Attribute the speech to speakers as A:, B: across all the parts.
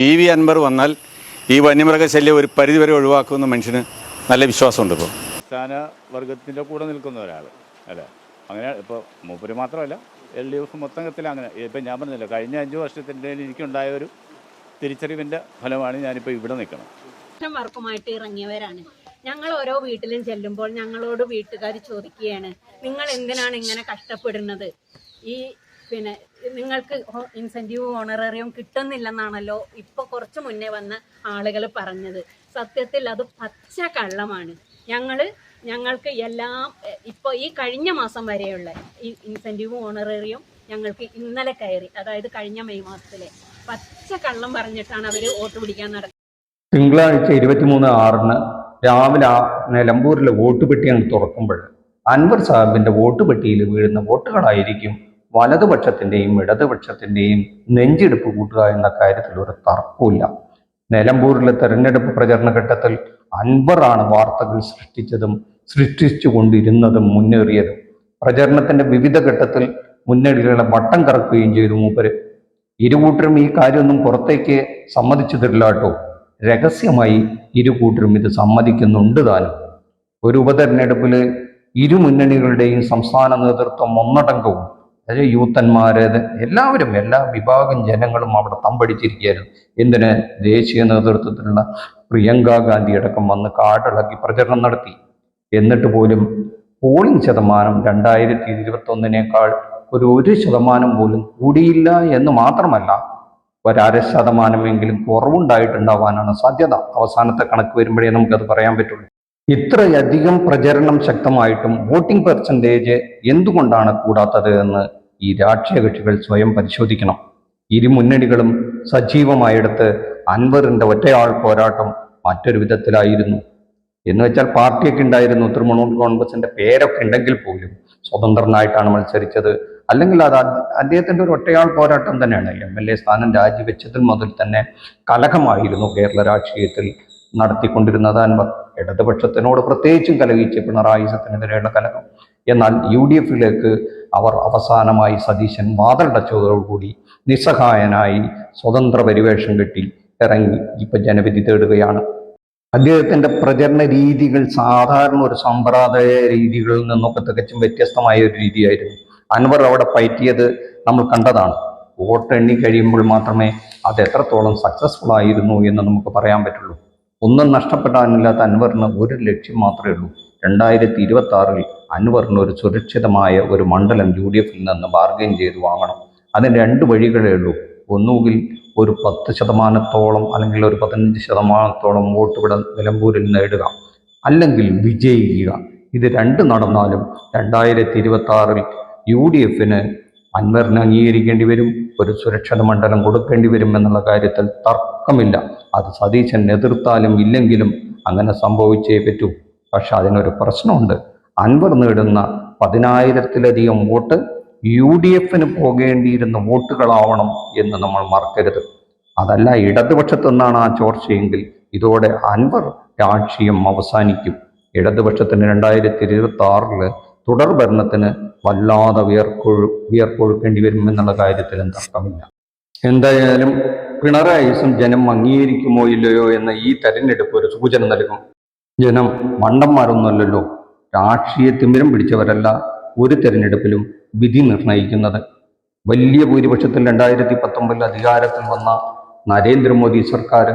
A: E V Anwar വന്നാൽ ഈ വന്യമൃഗശല്യം ഒരു പരിധിവരെ ഒഴിവാക്കുമെന്ന് മനുഷ്യന് നല്ല വിശ്വാസമുണ്ട് ഇപ്പോൾ
B: സ്ഥാന വർഗത്തിന്റെ കൂടെ നിൽക്കുന്ന ഒരാൾ അല്ലേ? അങ്ങനെ ഇപ്പോൾ മൂപ്പര് മാത്രമല്ല എൽ ഡി എഫ് മൊത്തത്തിൽ അങ്ങനെ. ഇപ്പം ഞാൻ പറഞ്ഞില്ല കഴിഞ്ഞ അഞ്ച് വർഷത്തിന്റെ എനിക്കുണ്ടായ ഒരു തിരിച്ചറിവിന്റെ ഫലമാണ് ഞാനിപ്പോൾ ഇവിടെ നിൽക്കുന്നത്
C: വർക്കുമായിട്ട് ഇറങ്ങിയവരാണ്. ഞങ്ങൾ ഓരോ വീട്ടിലും ചെല്ലുമ്പോൾ ഞങ്ങളോട് വീട്ടുകാർ ചോദിക്കുകയാണ് നിങ്ങൾ എന്തിനാണ് ഇങ്ങനെ കഷ്ടപ്പെടുന്നത്? ഈ പിന്നെ നിങ്ങൾക്ക് ഇൻസെന്റീവ് ഓണറേറിയം കിട്ടുന്നില്ലെന്നാണല്ലോ ഇപ്പോൾ കുറച്ച് മുന്നേ വന്ന ആളുകൾ പറഞ്ഞത്. സത്യത്തിൽ അത് പച്ച കള്ളമാണ്. ഞങ്ങൾ ഞങ്ങൾക്ക് എല്ലാം ഇപ്പോൾ ഈ കഴിഞ്ഞ മാസം വരെയുള്ള ഈ ഇൻസെന്റീവ് ഓണറേറിയം ഞങ്ങൾക്ക് ഇന്നലെ കയറി അതായത് കഴിഞ്ഞ മെയ് മാസത്തിലെ. പച്ച കള്ളം പറഞ്ഞിട്ടാണ് അവർ വോട്ട് പിടിക്കാൻ നടക്കുന്നത്
D: തിങ്കളാഴ്ച ഇരുപത്തിമൂന്ന് ആറിന് രാവിലെ നിലമ്പൂരിലെ വോട്ട് പെട്ടി അങ്ങ് തുറക്കുമ്പോൾ അൻവർ സാഹിബിന്റെ വോട്ട് പെട്ടിയിൽ വീഴുന്ന വോട്ടുകളായിരിക്കും വലതുപക്ഷത്തിന്റെയും ഇടതുപക്ഷത്തിന്റെയും നെഞ്ചെടുപ്പ് കൂട്ടുക എന്ന കാര്യത്തിൽ ഒരു തർക്കമില്ല നിലമ്പൂരിലെ തെരഞ്ഞെടുപ്പ് പ്രചരണ ഘട്ടത്തിൽ അൻവറാണ് വാർത്തകൾ സൃഷ്ടിച്ചതും സൃഷ്ടിച്ചുകൊണ്ടിരുന്നതും മുന്നേറിയതും. പ്രചരണത്തിന്റെ വിവിധ ഘട്ടത്തിൽ മുന്നണികളെ വട്ടം കറക്കുകയും ചെയ്തു മൂപ്പര്. ഇരുകൂട്ടരും ഈ കാര്യമൊന്നും പുറത്തേക്ക് സമ്മതിച്ചു രഹസ്യമായി ഇരുകൂട്ടരും ഇത് സമ്മതിക്കുന്നുണ്ട് താനും. ഒരു ഉപതെരഞ്ഞെടുപ്പിൽ ഇരു മുന്നണികളുടെയും സംസ്ഥാന നേതൃത്വം ഒന്നടങ്കവും അതായത് യൂത്തന്മാര് എല്ലാവരും എല്ലാ വിഭാഗം ജനങ്ങളും അവിടെ തമ്പടിച്ചിരിക്കുകയായിരുന്നു. എന്തിന്? ദേശീയ നേതൃത്വത്തിലുള്ള പ്രിയങ്ക ഗാന്ധി അടക്കം വന്ന് കാടിളക്കി പ്രചരണം നടത്തി. എന്നിട്ട് പോലും പോളിംഗ് ശതമാനം രണ്ടായിരത്തി ഇരുപത്തി ഒന്നിനേക്കാൾ ഒരു ഒരു ശതമാനം പോലും കൂടിയില്ല എന്ന് മാത്രമല്ല ഒരര ശതമാനമെങ്കിലും കുറവുണ്ടായിട്ടുണ്ടാവാനാണ് സാധ്യത. അവസാനത്തെ കണക്ക് വരുമ്പോഴേ നമുക്കത് പറയാൻ പറ്റുള്ളൂ. ഇത്രയധികം പ്രചരണം ശക്തമായിട്ടും വോട്ടിംഗ് പെർസെന്റേജ് എന്തുകൊണ്ടാണ് കൂടാത്തത് എന്ന് ഈ രാഷ്ട്രീയ കക്ഷികൾ സ്വയം പരിശോധിക്കണം. ഇരു മുന്നണികളും സജീവമായെടുത്ത് അൻവറിന്റെ ഒറ്റയാൾ പോരാട്ടം മറ്റൊരു വിധത്തിലായിരുന്നു. എന്ന് വെച്ചാൽ പാർട്ടിയൊക്കെ ഉണ്ടായിരുന്നു. തൃണമൂൽ കോൺഗ്രസിന്റെ പേരൊക്കെ ഉണ്ടെങ്കിൽ പോലും സ്വതന്ത്രനായിട്ടാണ് മത്സരിച്ചത്. അല്ലെങ്കിൽ അത് അദ്- അദ്ദേഹത്തിന്റെ ഒരു ഒറ്റയാൾ പോരാട്ടം തന്നെയാണ്. എം എൽ എ സ്ഥാനം രാജിവെച്ചതിൽ മുതൽ തന്നെ കലഹമായിരുന്നു കേരള രാഷ്ട്രീയത്തിൽ നടത്തിക്കൊണ്ടിരുന്നത് അൻവർ. ഇടതുപക്ഷത്തിനോട് പ്രത്യേകിച്ചും കലഹിച്ച് പിണറായി സത്തിനെതിരെയുള്ള കലഹം. എന്നാൽ യു ഡി എഫിലേക്ക് അവർ അവസാനമായി സതീശൻ വാതടച്ചതോടുകൂടി നിസ്സഹായനായി സ്വതന്ത്ര പരിവേഷം കെട്ടി ഇറങ്ങി ഇപ്പൊ ജനവിധി തേടുകയാണ്. അദ്ദേഹത്തിന്റെ പ്രചരണ രീതികൾ സാധാരണ ഒരു സമ്പ്രദായ രീതികളിൽ നിന്നൊക്കെ തികച്ചും വ്യത്യസ്തമായ ഒരു രീതിയായിരുന്നു. അൻവർ അവിടെ പയറ്റിയത് നമ്മൾ കണ്ടതാണ്. വോട്ട് എണ്ണി കഴിയുമ്പോൾ മാത്രമേ അത് എത്രത്തോളം സക്സസ്ഫുൾ ആയിരുന്നു എന്ന് നമുക്ക് പറയാൻ പറ്റുള്ളൂ. ഒന്നും നഷ്ടപ്പെടാനില്ലാത്ത അൻവറിന് ഒരു ലക്ഷ്യം മാത്രമേ ഉള്ളൂ. രണ്ടായിരത്തി ഇരുപത്തി ആറിൽ അൻവറിന് ഒരു സുരക്ഷിതമായ ഒരു മണ്ഡലം യു ഡി എഫിൽ നിന്ന് ബാർഗൈൻ ചെയ്ത് വാങ്ങണം. അതിന് രണ്ട് വഴികളേ ഉള്ളൂ. ഒന്നുകിൽ ഒരു പത്ത് ശതമാനത്തോളം അല്ലെങ്കിൽ ഒരു പതിനഞ്ച് ശതമാനത്തോളം വോട്ട് ഇവിടെ നിലമ്പൂരിൽ നേടുക. അല്ലെങ്കിൽ വിജയിക്കുക. ഇത് രണ്ട് നടന്നാലും രണ്ടായിരത്തി ഇരുപത്തി ആറിൽ യു ഡി എഫിന് അൻവറിനെ അംഗീകരിക്കേണ്ടി വരും. ഒരു സുരക്ഷിത മണ്ഡലം കൊടുക്കേണ്ടി വരും എന്നുള്ള കാര്യത്തിൽ തർക്കമില്ല. അത് സതീശൻ എതിർത്താലും ഇല്ലെങ്കിലും അങ്ങനെ സംഭവിച്ചേ പറ്റൂ. പക്ഷെ അതിനൊരു പ്രശ്നമുണ്ട്. അൻവർ നേടുന്ന പതിനായിരത്തിലധികം വോട്ട് യു ഡി എഫിന് പോകേണ്ടിയിരുന്ന വോട്ടുകളാവണം എന്ന് നമ്മൾ മറക്കരുത്. അതല്ല ഇടതുപക്ഷത്തു നിന്നാണ് ആ ചോർച്ചയെങ്കിൽ ഇതോടെ അൻവർ രാഷ്ട്രീയം അവസാനിക്കും. ഇടതുപക്ഷത്തിന് രണ്ടായിരത്തി ഇരുപത്തി ആറിൽ തുടർ ഭരണത്തിന് വല്ലാതെ വിയർക്കൊഴു വിയർക്കൊഴുക്കേണ്ടി വരും എന്നുള്ള കാര്യത്തിലും തർക്കമില്ല എന്തായാലും പിണറായിസും ജനം അംഗീകരിക്കുമോ ഇല്ലയോ എന്ന ഈ തെരഞ്ഞെടുപ്പ് ഒരു സൂചന നൽകും. ജനം മണ്ടന്മാരൊന്നുമല്ലല്ലോ. രാഷ്ട്രീയ തിമിരം പിടിച്ചവരല്ല ഒരു തെരഞ്ഞെടുപ്പിലും വിധി നിർണയിക്കുന്നത്. വലിയ ഭൂരിപക്ഷത്തിൽ രണ്ടായിരത്തി പത്തൊമ്പതിൽ അധികാരത്തിൽ വന്ന നരേന്ദ്രമോദി സർക്കാർ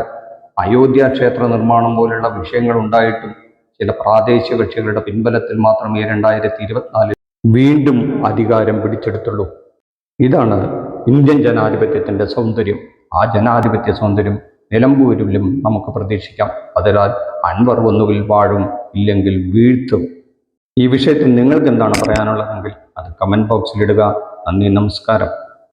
D: അയോധ്യ ക്ഷേത്ര നിർമ്മാണം പോലുള്ള വിഷയങ്ങൾ ഉണ്ടായിട്ടും ചില പ്രാദേശിക കക്ഷികളുടെ പിൻബലത്തിൽ മാത്രമേ രണ്ടായിരത്തി ഇരുപത്തിനാലിൽ വീണ്ടും അധികാരം പിടിച്ചെടുത്തുള്ളൂ. ഇതാണ് ഇന്ത്യൻ ജനാധിപത്യത്തിന്റെ സൗന്ദര്യം. ആ ജനാധിപത്യ സൗന്ദര്യം നിലമ്പൂരിലും നമുക്ക് പ്രതീക്ഷിക്കാം. അതിനാൽ അൻവർ ഒന്നുകിൽ വാഴും ഇല്ലെങ്കിൽ വീഴ്ത്തും. ഈ വിഷയത്തിൽ നിങ്ങൾക്ക് എന്താണ് പറയാനുള്ളതെങ്കിൽ അത് കമന്റ് ബോക്സിൽ ഇടുക. നന്ദി നമസ്കാരം.